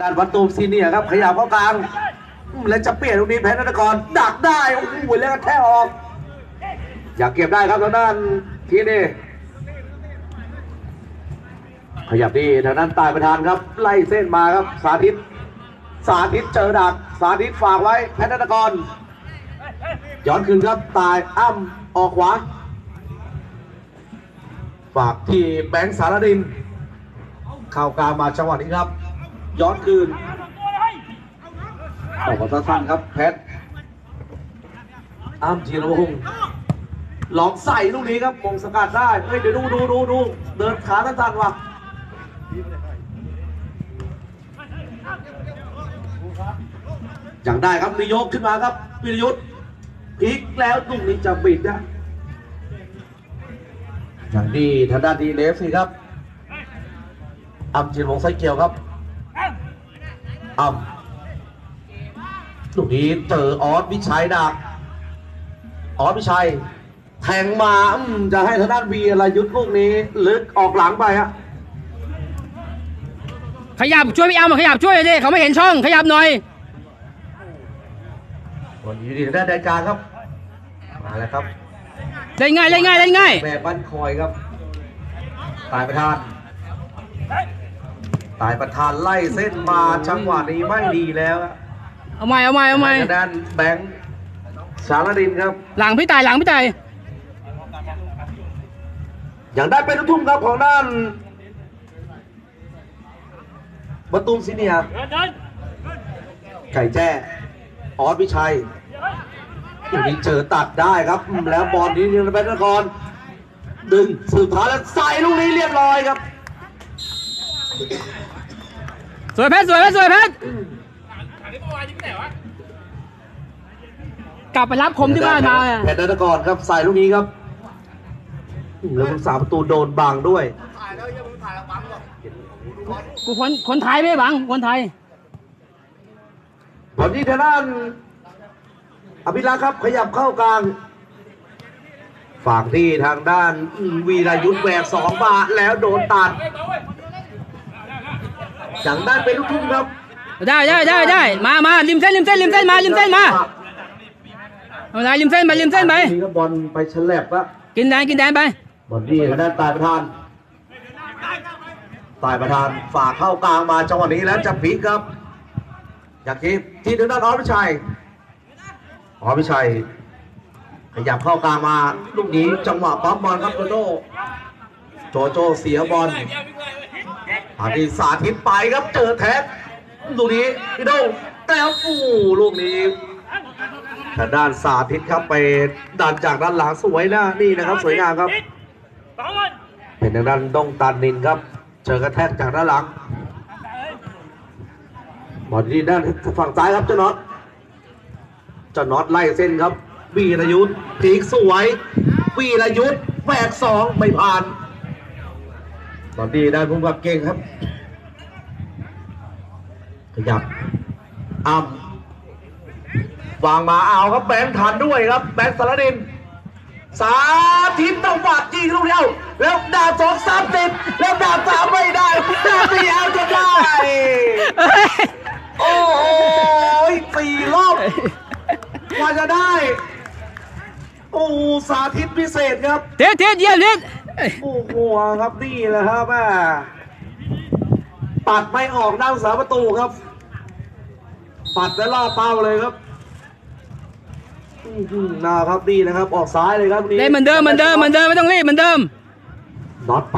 ด้านวัตตูมซีเนียครับขยับเข้ากลางแล้วจะเปลี่ยนตรงนี้แพ้นนกรดักได้โอ้โหแล้วก็แท้ออก อยากเก็บได้ครับทางด้านทีนี่ขยับดีทางด้านตายประธานครับ ไล่เส้นมาครับสาธิต สาธิตเจอดัก สาธิตฝากไว้แพทย์นกรย้อนคืนครับตายอ้ำออกขวาฝากที่แบงค์สารดิน เข้ากลางมาจังหวะนี้ครับ ย้อนคืนออกมาสั้นๆครับ แพทอ้ำจีรวงศ์หลอกใส่ลูกนี้ครับมงสกัดได้เฮ้ยเดี๋ยวดูดูดูดูเดินขาสั้นๆว่ะอย่างได้ครับนิยกขึ้นมาครับวิรยุทธ์พลิกแล้วลูกนี้จะบิดนะอย่างดีทางด้านดีเลฟสิครับอัมจินวงไซเกียวครับ อัมลูกนี้เจอออสวิชัยดัก ออสวิชัย แทงมาอืมจะให้ทางด้านวีอะไรยุทธ์ลูกนี้ ลึกออกหลังไปฮะขยับช่วยพี่อ้ำขยับช่วยดิเขาไม่เห็นช่องขยับหน่อยวันนี้ดีทางด้านรายการครับมาแล้วครับเล่นง่ายเล่นง่ายเล่นง่ายแม่บ้านคอยครับตายประธาน ตายประธานไล่เส้นมาจังหวะนี้ไม่ดีแล้วครับเอาใหม่เอาใหม่เอาใหม่ทางด้านแบงค์สารดินครับ หลังพี่ตายหลังพี่ตายอย่างได้เป็นลูกทุ่มครับของด้านประตูมซิเนียร์ไก่แจ้ออสวิชัยอย่างนี้เจอตัดได้ครับอืมแล้วบอลนี้ยังเป็นนครดึงสืบท้ายแล้วใส่ลูกนี้เรียบร้อยครับ สวยเพชรสวยเพชรสวยเพชรกลับไปรับคมที่บ้านมาแผ่นนครครับใส่ลูกนี้ครับอืมแล้วผู้สาประตูโดนบังด้วยกูคนคนไทยไม่บังคนไทยตอนนี้ทางด้านอภิรักษ์ครับขยับเข้ากลางฝากที่ทางด้านอืมวีรายุทธแหวกสองมาแล้วโดนตัด จากด้านเป็นลูกทุ่งครับ ได้ได้ได้ได้มามาริมเส้นริมเส้นริมเส้นมาริมเส้นมาเอาไรริมเส้นไปริมเส้นไปนี่ก็บอลไปฉลับละกินแดนกินแดนไปบอลนี่ทางด้านตายประธานตายประธานฝากเข้ากลางมาจังหวะนี้แล้วจะพลิกครับอยากที่ที่ทางด้านออสวิชัยออสวิชัยขยับเข้ากลางมาลูกนี้จังหวะปั๊บบอลครับโจโจโจโจเสียบอล อาทีสาธิตไปครับเจอแท็กลูกนี้พี่โดงแต่ฟูลูกนี้ทางด้านสาธิตครับไปดันจากด้านหลังสวยนะนี่นะครับ สวยงามครับ เป็นทางด้านดงตันนินครับเจอกระแทกจากด้านหลังบอลที่ด้านฝั่งซ้ายครับเจ้าน็อตเจ้าน็อตไล่เส้นครับวีรยุทธ์พีกสวยวีรยุทธ์แฝกสองไม่ผ่าน ตอนนี้ได้พุ่มกับเก่งครับ ขยับอ้ำวางมาเอาครับแบงค์ทันด้วยครับ แบงค์สารดิน สาธิตต้องฝาดยิงลูกเดียว แล้วดาบสองสามสิบแล้วดาบสามไม่ได้ดาบสี่เอาจนได้ โอ้โหสี่รอบกว่าจะได้ โอ้สาธิตพิเศษครับ เทียดเทียดเยี่ยมเทียด โอ้โหครับนี่แหละครับแม่ปัดไม่ออกด้านสาประตูครับ ปัดแล้วล่อเป้าเลยครับอื้อหือนะครับนี่นะครับ ออกซ้ายเลยครับเล่นเหมือนเดิมเหมือนเดิมเหมือนเดิมไม่ต้องรีบเหมือนเดิมน็อตไป